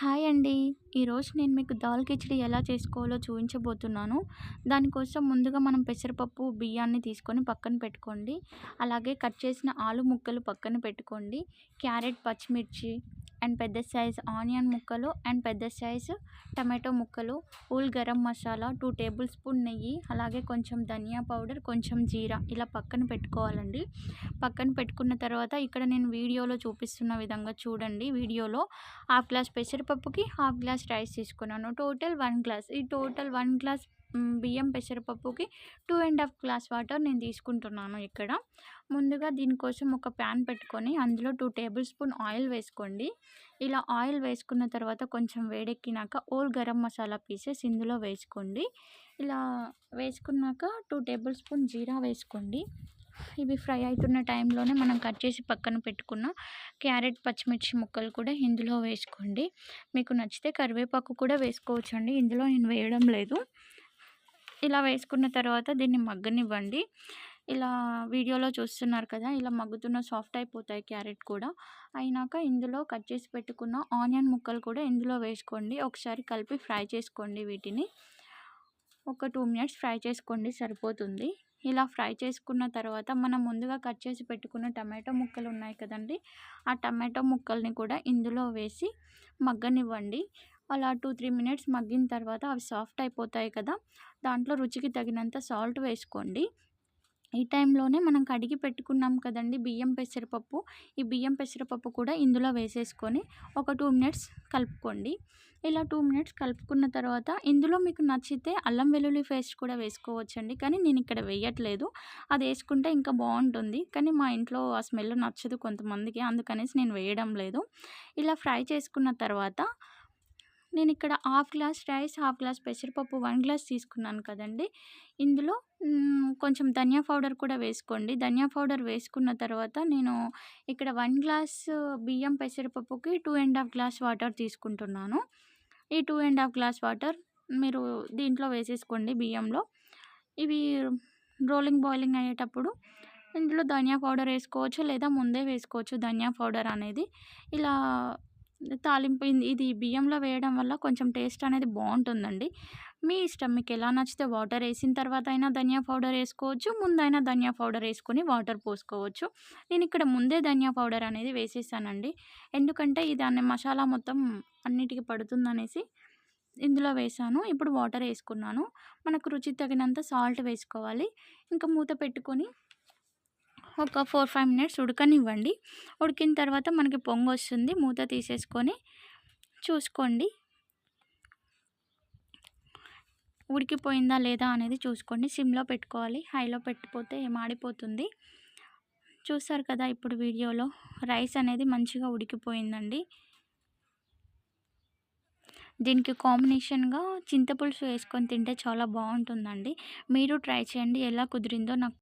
Hi అండి. ఈరోజు నేను మీకు దాల్ కిచడి ఎలా చేసుకోవాలో చూపించబోతున్నాను. దానికోసం ముందుగా మనం పెసరపప్పు, బియ్యాన్ని తీసుకొని పక్కన పెట్టుకోండి. అలాగే కట్ చేసిన ఆలు ముక్కలు పక్కన పెట్టుకోండి. క్యారెట్, పచ్చిమిర్చి అండ్ పెద్ద సైజ్ ఆనియన్ ముక్కలు అండ్ పెద్ద సైజు టమాటో ముక్కలు, whole garam masala, two tablespoon నెయ్యి, అలాగే కొంచెం ధనియా పౌడర్, కొంచెం జీరా ఇలా పక్కన పెట్టుకోవాలండి. పక్కన పెట్టుకున్న తర్వాత ఇక్కడ నేను వీడియోలో చూపిస్తున్న విధంగా చూడండి. వీడియోలో హాఫ్ గ్లాస్ పెసరపప్పుకి హాఫ్ గ్లాస్ రైస్ తీసుకున్నాను. Total one glass. ఈ టోటల్ వన్ గ్లాస్ బియ్యం పెసరపప్పుకి two and half glass water నేను తీసుకుంటున్నాను ఇక్కడ. ముందుగా దీనికోసం ఒక ప్యాన్ పెట్టుకొని అందులో టూ టేబుల్ స్పూన్ ఆయిల్ వేసుకోండి. ఇలా ఆయిల్ వేసుకున్న తర్వాత కొంచెం వేడెక్కినాక ఓల్ గరం మసాలా పీసెస్ ఇందులో వేసుకోండి. ఇలా వేసుకున్నాక టూ టేబుల్ స్పూన్ జీరా వేసుకోండి. ఇవి ఫ్రై అవుతున్న టైంలోనే మనం కట్ చేసి పక్కన పెట్టుకున్న క్యారెట్, పచ్చిమిర్చి ముక్కలు కూడా ఇందులో వేసుకోండి. మీకు నచ్చితే కరివేపాకు కూడా వేసుకోవచ్చండి. ఇందులో నేను వేయడం లేదు. ఇలా వేసుకున్న తర్వాత దీన్ని మగ్గనివ్వండి. ఇలా వీడియోలో చూస్తున్నారు కదా! ఇలా మగ్గుతున్న సాఫ్ట్ అయిపోతాయి క్యారెట్ కూడా. అయినాక ఇందులో కట్ చేసి పెట్టుకున్న ఆనియన్ ముక్కలు కూడా ఇందులో వేసుకోండి. ఒకసారి కలిపి ఫ్రై చేసుకోండి వీటిని. ఒక టూ మినిట్స్ ఫ్రై చేసుకోండి సరిపోతుంది. ఇలా ఫ్రై చేసుకున్న తర్వాత మనం ముందుగా కట్ చేసి పెట్టుకున్న టమాటో ముక్కలు ఉన్నాయి కదండి ఆ టమాటో ముక్కల్ని కూడా ఇందులో వేసి మగ్గనివ్వండి. అలా 2, 3 మినిట్స్ మగ్గిన తర్వాత అవి సాఫ్ట్ అయిపోతాయి కదా! దాంట్లో రుచికి తగినంత సాల్ట్ వేసుకోండి. ఈ టైంలోనే మనం కడిగి పెట్టుకున్నాం కదండి బియ్యం పెసరపప్పు. ఈ బియ్యం పెసరపప్పు కూడా ఇందులో వేసేసుకొని ఒక టూ మినిట్స్ కలుపుకోండి. ఇలా టూ మినిట్స్ కలుపుకున్న తర్వాత ఇందులో మీకు నచ్చితే అల్లం వెల్లుల్లి పేస్ట్ కూడా వేసుకోవచ్చండి. కానీ నేను ఇక్కడ వేయట్లేదు. అది వేసుకుంటే ఇంకా బాగుంటుంది కానీ మా ఇంట్లో ఆ స్మెల్ నచ్చదు కొంతమందికి. అందుకనేసి నేను వేయడం లేదు. ఇలా ఫ్రై చేసుకున్న తర్వాత నేను ఇక్కడ half glass rice, half glass పెసరపప్పు వన్ గ్లాస్ తీసుకున్నాను కదండీ! ఇందులో కొంచెం ధనియా పౌడర్ కూడా వేసుకోండి. ధనియా పౌడర్ వేసుకున్న తర్వాత నేను ఇక్కడ వన్ గ్లాస్ బియ్యం పెసరపప్పుకి two and half glass water తీసుకుంటున్నాను. ఈ two and half glass water మీరు దీంట్లో వేసేసుకోండి బియ్యంలో. ఇవి రోలింగ్ బాయిలింగ్ అయ్యేటప్పుడు ఇందులో ధనియా పౌడర్ వేసుకోవచ్చు లేదా ముందే వేసుకోవచ్చు ధనియా పౌడర్ అనేది. ఇలా తాలింపు ఇది బియ్యంలో వేయడం వల్ల కొంచెం టేస్ట్ అనేది బాగుంటుందండి మీ ఇష్టం మీకు ఎలా నచ్చితే వాటర్ వేసిన తర్వాత అయినా ధనియా పౌడర్ వేసుకోవచ్చు. ముందైనా ధనియా పౌడర్ వేసుకొని వాటర్ పోసుకోవచ్చు. నేను ఇక్కడ ముందే ధనియా పౌడర్ అనేది వేసేసానండి. ఎందుకంటే ఇది అన్ని మసాలా మొత్తం అన్నిటికి పడుతుందనేసి ఇందులో వేసాను. ఇప్పుడు వాటర్ వేసుకున్నాను. మనకు రుచి తగినంత సాల్ట్ వేసుకోవాలి. ఇంకా మూత పెట్టుకొని ఒక 4, 5 మినిట్స్ ఉడకనివ్వండి. ఉడికిన తర్వాత మనకి పొంగు వస్తుంది మూత తీసేసుకొని చూసుకోండి. ఉడికిపోయిందా లేదా అనేది చూసుకోండి. సిమ్‌లో పెట్టుకోవాలి. హైలో పెట్టిపోతే మాడిపోతుంది. చూస్తారు కదా ఇప్పుడు వీడియోలో రైస్ అనేది మంచిగా ఉడికిపోయిందండి. దీనికి కాంబినేషన్‌గా చింతపులుసు వేసుకొని తింటే చాలా బాగుంటుందండి మీరు ట్రై చేయండి. ఎలా కుదిరిందో నాకు